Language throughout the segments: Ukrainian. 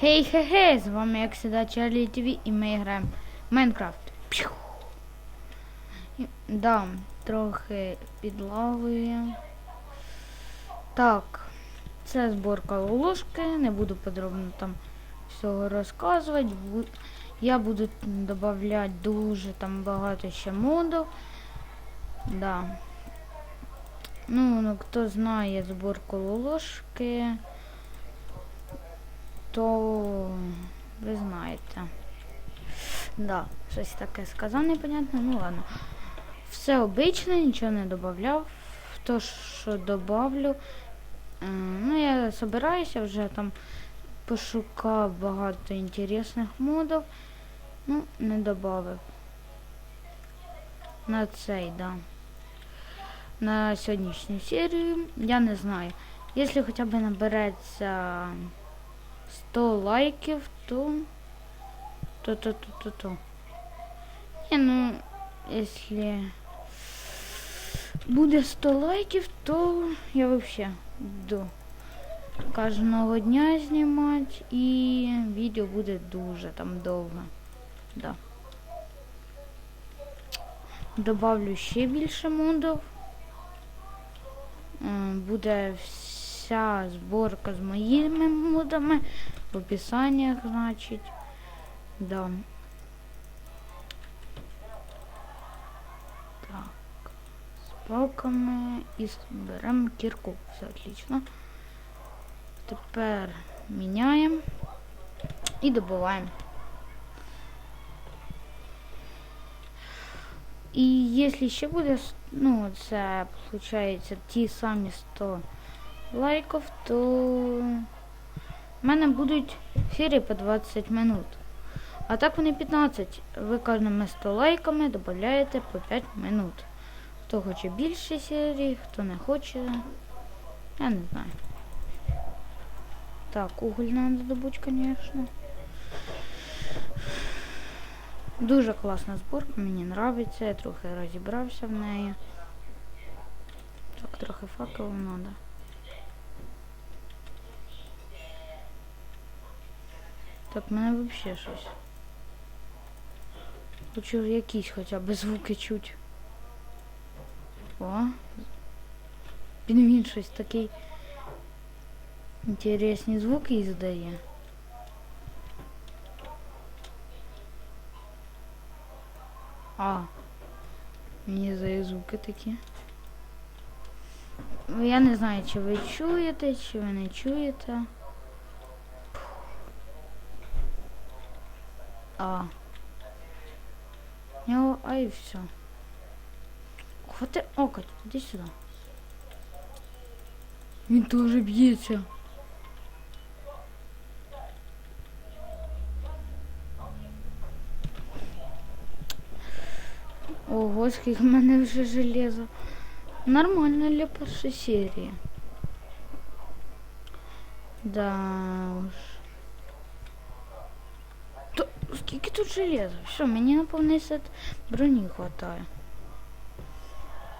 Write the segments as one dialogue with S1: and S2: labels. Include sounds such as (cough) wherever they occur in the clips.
S1: Хей хе хей з вами як всегда Чарлі ТВ і ми граємо Майнкрафт. Да, трохи підлагує. Так, це зборка ложки, не буду подробно там всього розказувати. Я буду додавати дуже там багато ще модів. Да. Ну, ну, хто знає зборку ложки, то ви знаєте. Да, щось таке сказав непонятно, ну ладно. Все обичне, нічого не додавав. То, що добавлю. Ну, я собираюся вже там пошукав багато інтересних модів. Ну, не додав. На цей, да. На сьогоднішню серію. Я не знаю. Якщо хоча б набереться 100 лайків, то... То, то, то, то, то. Не, ну, если буде 100 лайків, то я вообще буду кожного дня знімати і відео буде дуже там довго. Да. Добавлю ще більше модів. Е, Буде вся зборка з моїми модами в описаннях, значить. Да. Так. З палками і беремо кірку. Все отлично. Тепер міняємо і добуваємо. І якщо ще буде, ну, це виходить ті самі 100 лайків, то в мене будуть серії по 20 минут. А так вони 15. Ви кожними 100 лайками додаєте по 5 минут. Хто хоче більше серій, хто не хоче. Я не знаю. Так, уголь надо добути, звісно. Дуже класна зборка, мені подобається, я трохи розібрався в неї. Так, трохи факелу треба. Так, в мене взагалі щось. Хочу якісь хоча б звуки чуть. О. Він він щось такий інтересні звуки іздає. А. Мені здає звуки такі. Ну, Я не знаю, чи ви чуєте, чи ви не чуєте. А. Нього, а і все. Хвати окать, іди сюди. Він теж б'ється. Ого, скільки в мене вже железо. Нормально для першої серії. Да уж. Скільки тут железа? Все, мені на повний сет броні хватає.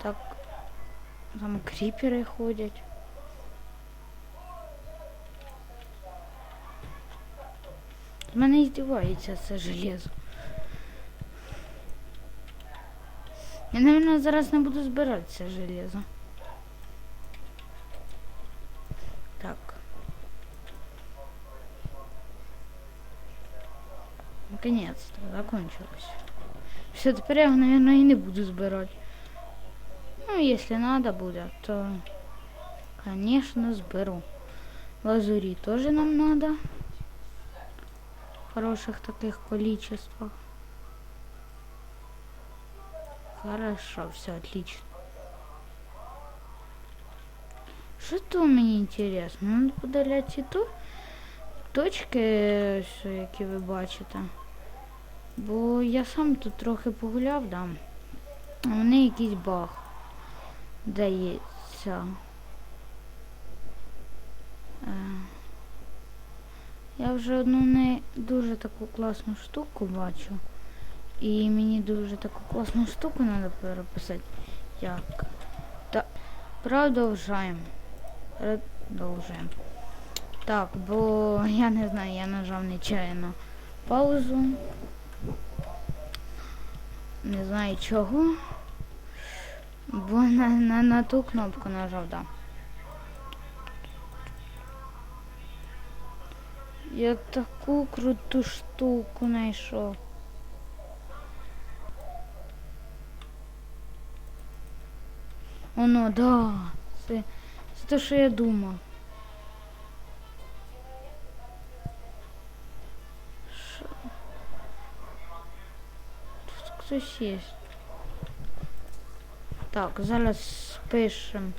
S1: Так. Там кріпери ходять. З мене здівається це железо. Я, наверное, зараз не буду збирати це железо. Так. Наконец-то закончилось. Все, тепер я наверное, і не буду збирати. Ну, если надо будет, то, конечно, сберу. Лазури тоже нам надо. В хороших таких количествах. Хорошо, все отлично. Что то мені интересно? Надо подаляти ці ту точки, що, які ви бачите. Бо я сам тут трохи погуляв, да. А вони якийсь баг. Дається. Е, Я вже одну не дуже таку класну штуку бачу. І мені дуже таку класну штуку треба переписати. Як? Та продовжаємо. Продовжуємо. Так, бо я не знаю, я нажав нечаянно паузу. Не знаю чого. Бо на, на, на ту кнопку нажав, да. Я таку круту штуку знайшов. Оно, да. Це, це те, що я думав. Тут хтось є. Так, зараз спишем.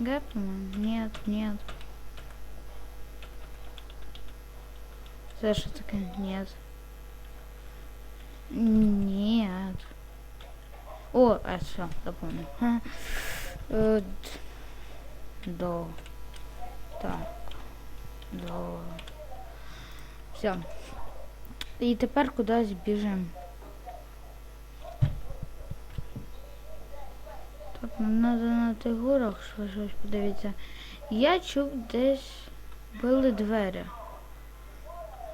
S1: Гепнем? Нет, нет. Це що таке? Нет. Нет. О, а все, запомнил. Ха. Э, д- До. Так. До. Все. І тепер кудись біжимо. Нам треба на тих горах щось подивитися. Я чув десь били двері.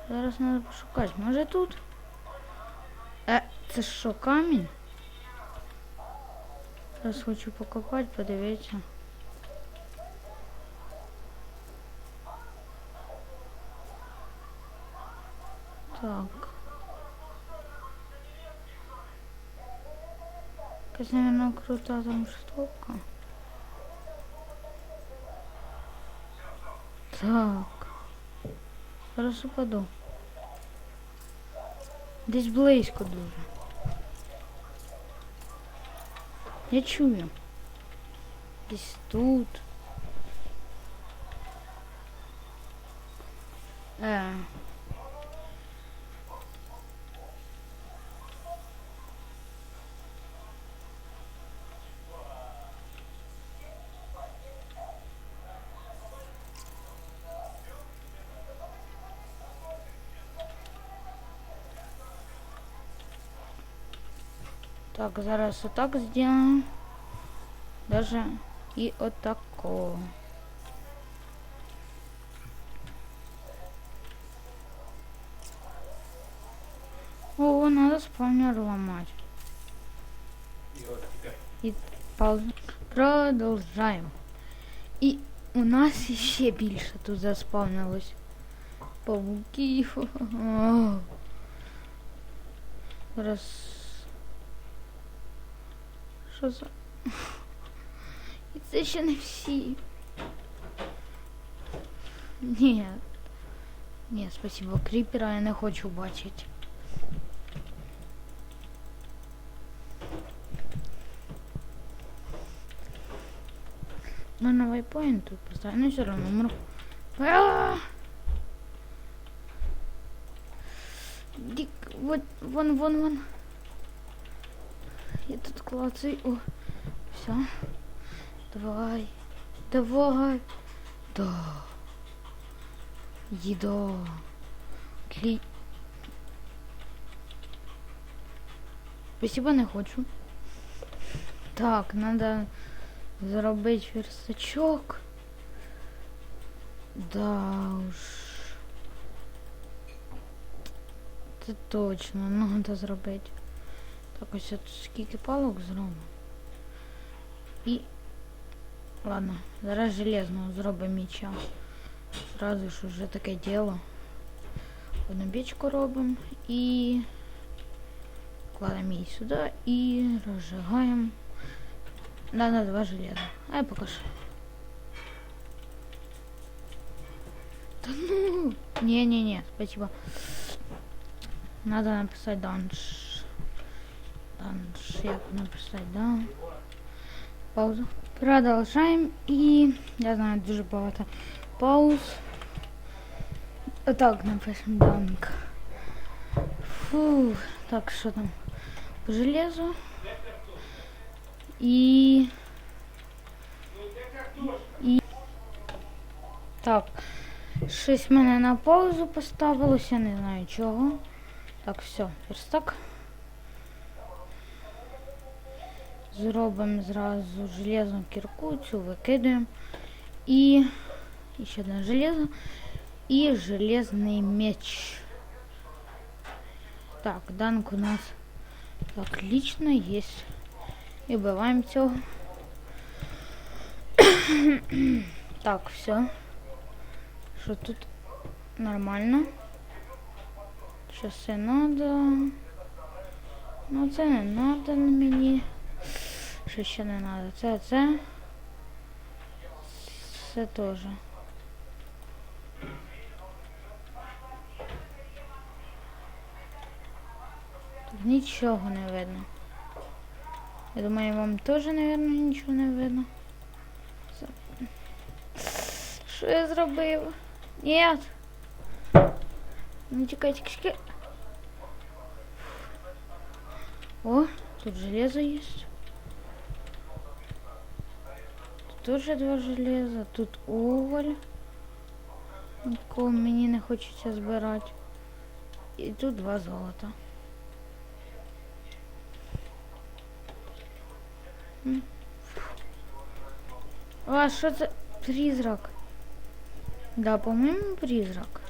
S1: Зараз треба пошукати. Може тут? Е, це що, камінь? Зараз хочу покопати, подивитися. Так. Якась, наверное, крута там штука. Так. Зараз упаду. Десь близько дуже. Я чую. Десь тут. Так, зараз отак сделаем. Даже и отако. О, надо спавнер ломать. И паузу. Продолжаем. И у нас ще більше тут заспавнилось. Павуків. О. (laughs) Зараз. Що за. І це ще не всі. Ні. Ні, спасибо. Кріпера я не хочу бачити. Ну, на вайпоинт тут поставить. Ну, все равно умру. А! Дик, вот, вон, вон, вон. Я тут клацаю. О, все. Давай. Давай. Да. Еда. Клей. Спасибо, не хочу. Так, надо зробити верстачок. Да уж. Це точно, надо зробити. Так, ось тут скільки палок зробимо. І... Ладно, зараз железного зробимо міча. Зразу ж вже таке діло. Одну бічку робимо і кладемо її сюди і розжигаємо. Надо два железа. А я покажу. Да ну! Не-не-не, спасибо. Надо написать данж. Данж, як написать, да? Паузу. Продолжаем. І я знаю дуже багато пауз. Так, напишем данк. Фу, так, що там? По железу. І... І... Так. Щось мене на паузу поставилося, я не знаю чого. Так, все, верстак. Зробимо зразу железну кірку, цю викидаємо. І Еще одно железо. И железный меч. Так, данк у нас отлично есть. И бываем все. так, все. Что тут нормально. Що це надо. Ну це не надо на мені. Що ще не надо? Це, це. Це теж. Тут нічого не видно. Я думаю, вам теж, мабуть, нічого не видно. Що я зробив? Нет. Ну чекай, чекай, чекай. О, тут железо есть. Тоже два железа, тут уголь. Якого мені не хочеться збирати. І тут два золота. А, що це? Призрак. Да, по-моєму, призрак.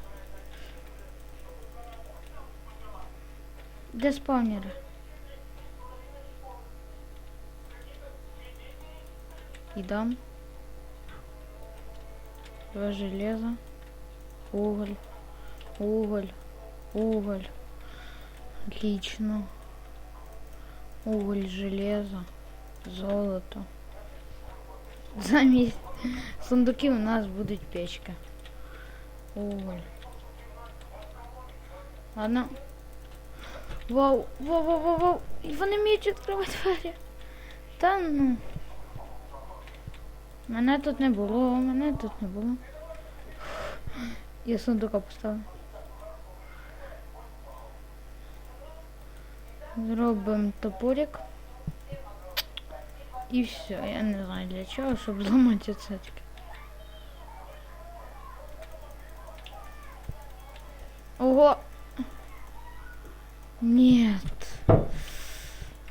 S1: Де спавнери? Еда. Два железа. Уголь. Уголь. Уголь. Отлично. Уголь, железо. Золото. Замість сундуків у нас будуть печки. Уголь. Ладно. Вау, вау, вау, вау, вау. І вони вміють відкривати двері. Та ну. Мене тут не було, мене тут не було. Я сундука поставив. Зробимо топорик. І все, я не знаю для чого, щоб зламати цецьки. Ого! Нет.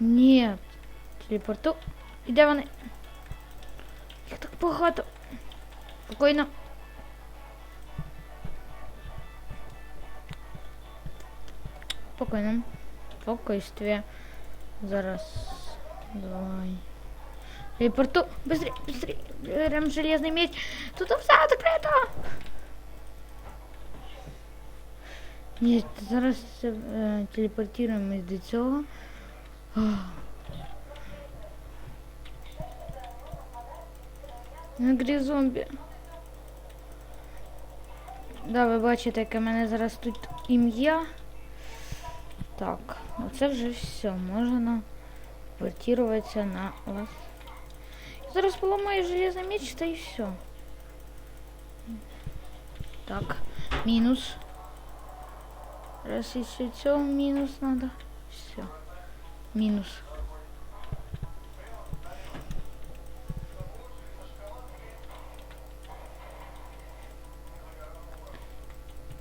S1: Нет. Телепорту. І вони? Їх так багато. Спокійно. Спокійно. Спокойствие. Зараз. Давай. Телепорту. Быстрее, быстрее. Берем железный меч. Тут все закрито. Ні, зараз е, телепортуємось до цього. Грі зомбі. Да, ви бачите, яке в мене зараз тут ім'я. Так, оце вже все. Можна портуватися на вас. Зараз поламаю железний меч та і все. Так, мінус. Раз еще цього мінус надо. Все. Мінус.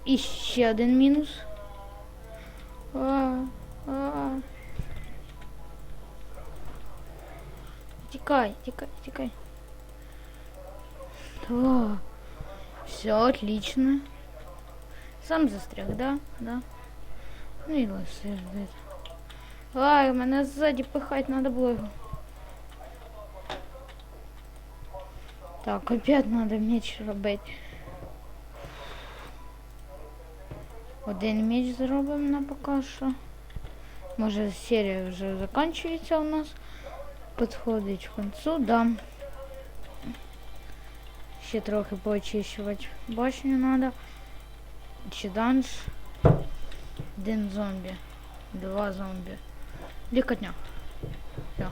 S1: І ще один мінус. А, а. Тікай, тікай, тікай. О, все отлично. Сам застряг, да? Да. Ну і лише ждет. Ай, мене ззаді пихать надо було його. Так, опять надо меч робити. Один меч зробимо на поки що. Може серія вже закінчується у нас. Підходить к концу, да. Ще трохи поочищувати башню надо. Ще данж. Один зомбі. Два зомбі. Лікотня. Все.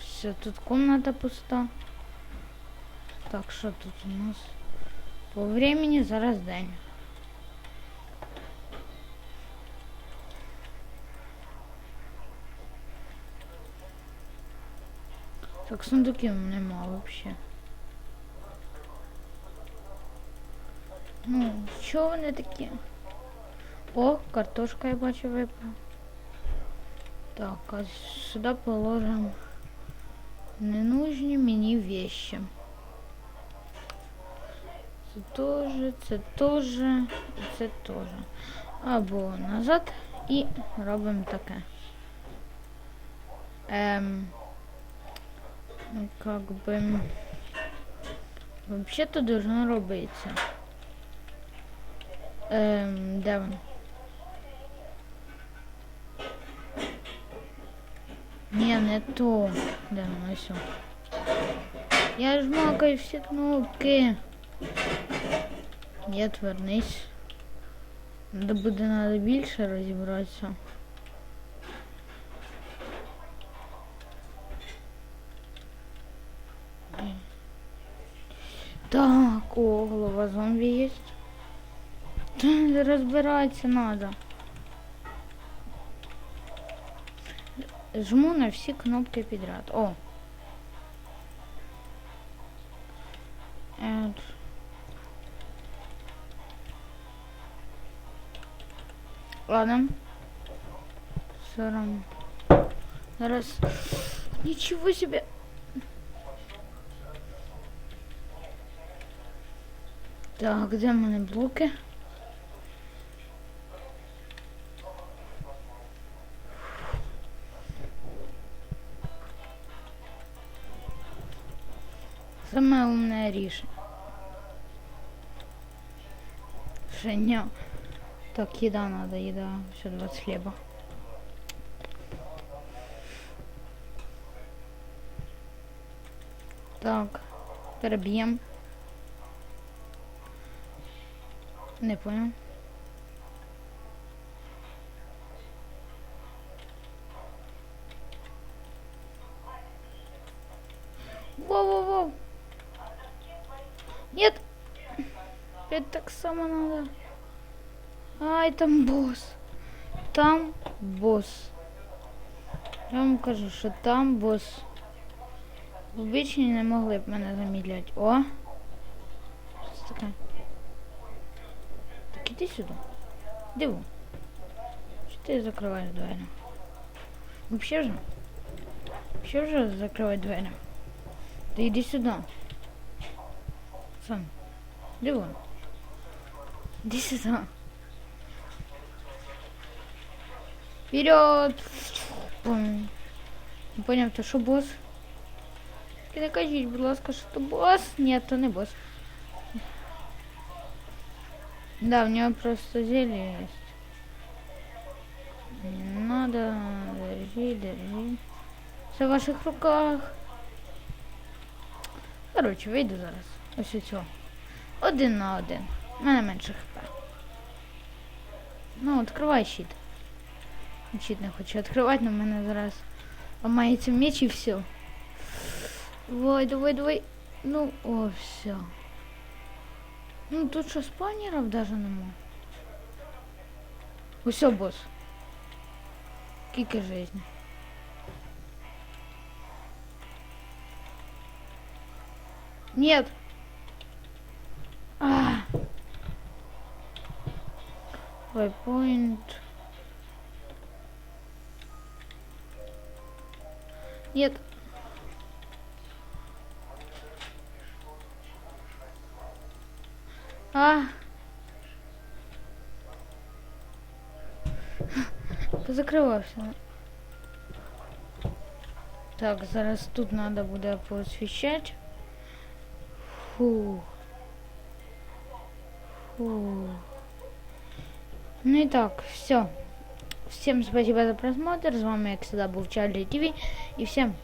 S1: Все, тут комната пуста. Так, що тут у нас? По времени зараз день. Так, сундуків нема вообще. Ну, що вони такі? О, картошка я бачу випала. Так, а сюди положимо ненужні мені вещи. Це теж, це теж, і це теж. Або назад і робимо таке. Ем, как бы... Вообще-то должно робиться. Де він? Ні, не то. Воно ось. о. Я ж макаю всі кнопки. Ні, вернись. Надо буде надо більше розібратися. Так, о, голова зомбі є. Розбиратися надо. Жму на всі кнопки підряд. О. Ед. Ладно. Сором. Зараз. Ничего себе. Так, де в мене блоки? Саме умне рішення. Женя. Так, еда надо, еда. Все, 20 хлеба. Так, переб'ємо. Не понял. Воу-воу-воу. Нет. Это так само надо. Ай, там босс. Там босс. Я вам кажу, що там босс. Обичні не могли б мене замідлять. О! Так іди сюди. Диво. Що ти закриваєш двері? Вообще вже? Вообще вже закривай двері. Ти йди сюди. Сам. Диво. Іди сюди. Вперед! Бум. Не поняв, то що бос? І не кажіть, будь ласка, що то бос? Ні, то не бос. Да, у него просто зелье есть. Не надо, держи, держи. Все в ваших руках. Коротше, вийду зараз. Ось ось. о. Один на один. У мене менше хп. Ну, відкривай щит. Щит не хочу відкривати, але в мене зараз ламається меч і все. Давай, давай, давай. Ну, о, все. Ну, тут що спанерів даже нема. Усё, босс. Скільки жизни. Нет. А. Waypoint. Нет. А. Позакривався. Так, зараз тут надо буде поосвіщати. Фу. Фу. Ну и так, все. Всем спасибо за просмотр. С вами, как всегда, был Чарли ТВ. И всем